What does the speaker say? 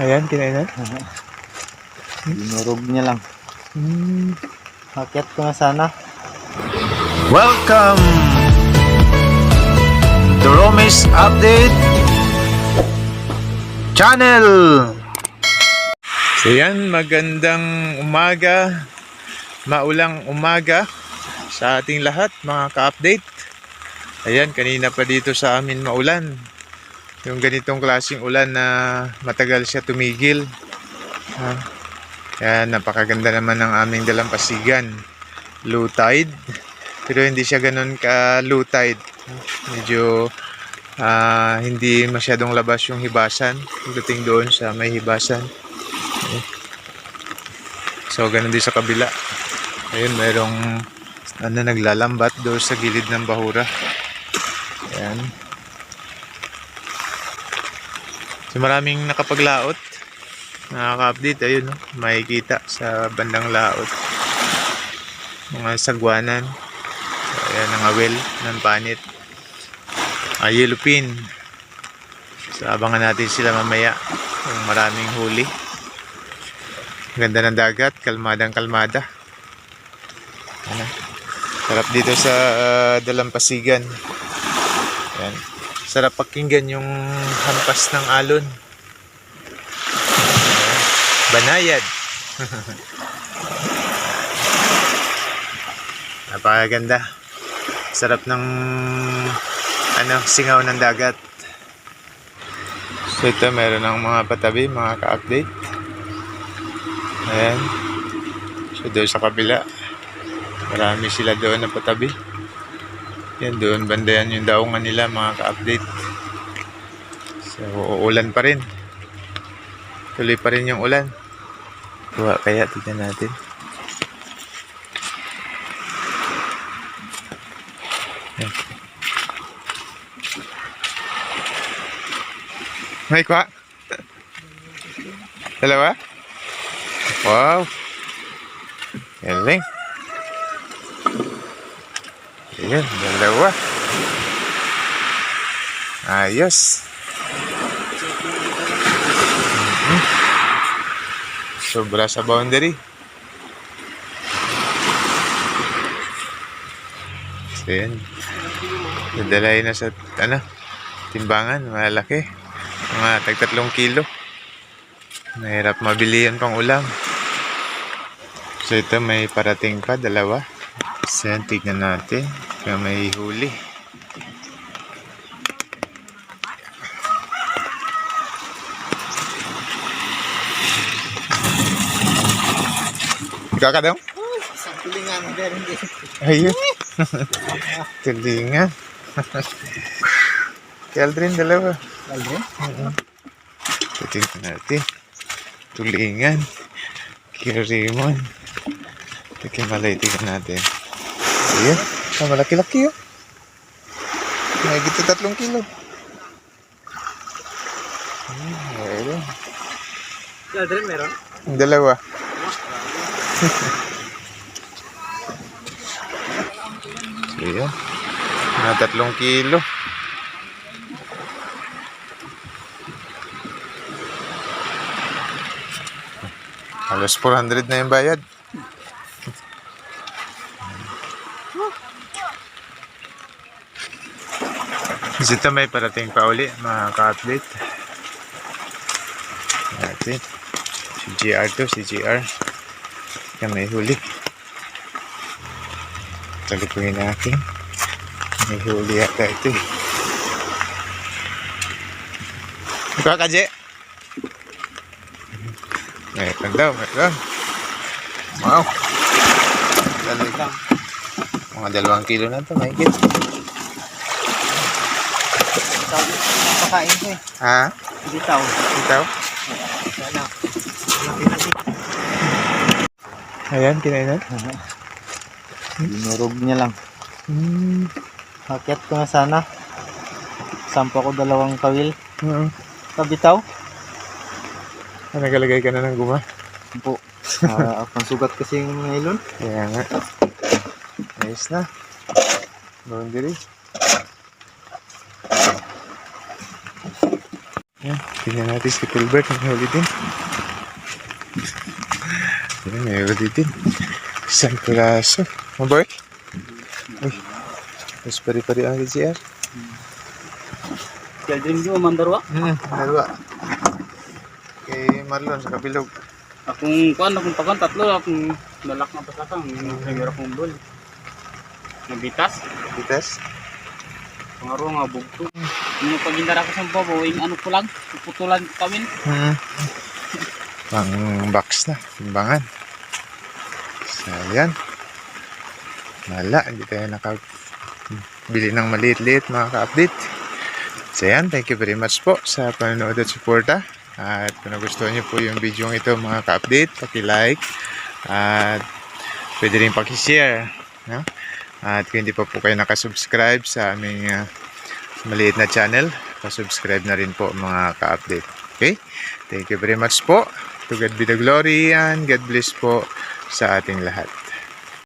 Ayan, kinainan. Dinurog niya lang. Hmm. Akyat ko na sana. Welcome to Romis Update Channel. So yan, magandang umaga, maulang umaga sa ating lahat mga ka-update. Ayan, kanina pa dito sa amin maulan. Yung ganitong klaseng ulan na matagal siya tumigil. Ha? Kaya napakaganda naman ng aming dalampasigan. Low tide. Pero hindi siya ganun ka low tide. Medyo ah, hindi masyadong labas yung hibasan. Pagdating doon sa may hibasan. So, ganun din sa kabila. Ayun, mayroong ano, naglalambat doon sa gilid ng bahura. Ayan. So, maraming nakapaglaot. Nakaka-update. Ayun, no? makikita sa bandang laot. Mga sagwanan. So, ayan, ang awel ng panit. Ah, yellow pin. So, abangan natin sila mamaya kung maraming huli. Ganda ng dagat, kalmadang kalmada. Ano? Sarap dito sa ah, Dalampasigan. Yan. Sarap pakinggan yung hampas ng alon. Banayad. Napakaganda. Sarap ng ano, singaw ng dagat. So ito meron ng mga patabi, mga ka-update. Ayan. So doon sa kabila, marami sila doon na patabi. Yan doon, banda yan yung daungan nila mga ka-update. So uulan pa rin. Tuloy pa rin yung ulan. Kuha kaya, tignan natin. Yan. May kuha? Dalawa? Wow. Galing. Ayan, dalawa. Ayos. Mhm. Sobra sa boundary. So, yan. Dadalay na sa, ano, timbangan, malaki. Mga tagtatlong kilo. Mahirap mabili yan pang ulam. So ito may parating pa, dalawa. So yan, tignan natin. Kaya may huli. Ikaw ka daw? Sa tulingan, hindi. Ayun. Tulingan. Kaldrin, dalawa. Aldrin? Tingnan natin. Tulingan. Kirimon. Tingnan malay, tingnan natin. Ayan. Ah, malaki-laki yun. May gito tatlong kilo. Hmm, meron. Aldrin meron? Yung dalawa. so, yan. Mga tatlong kilo. Halos 400 na yung bayad. Dito may parating pa uli mga ka-athlete. Natin. Si GR to, si GR. Yan may huli. Talipungin natin. May huli yata ito eh. Ikaw ka, Je? Meron daw, meron. Wow. Mga dalawang kilo na ito, mahigit. Sabi, napakain ko eh. Ha? Ito? Sana. Laki-laki. Ayan, kinainan. Dinurog niya lang. Hmm. Akyat ko na sana. Sampa ko dalawang kawil. Oo. Kabitaw? Ah, nagalagay ka na ng guma. Po. Pang sugat kasi yung ngayon. Kaya nga. Ayos na. Boundary. Yan. Tingnan natin si Colbert. May huli din. Ayan, may huli din. Isang. Ano boy? Uy. Mas pari-pari ang GR. Kaya din mo mandarwa. Hmm, dalawa. Kay Marlon sa kabilog. Akong kuan akong pakan tatlo akong dalak na pasakang nagara kong bol. Nabitas, Bitas. pangaro nga bugto. Yung pagindara ko sa babo, yung ano ko lang, putulan ko kami. Hmm. Pang box na. Timbangan. So, yan. Wala. Hindi tayo naka bili ng maliit-liit mga ka-update. So yan, thank you very much po sa panonood at suporta. At kung nagustuhan niyo po yung video ito mga ka-update, paki-like at pwede rin paki-share. No? At kung hindi pa po kayo nakasubscribe sa aming ah, maliit na channel, pasubscribe na rin po mga ka-update. Okay? Thank you very much po. To God be the glory and God bless po sa ating lahat.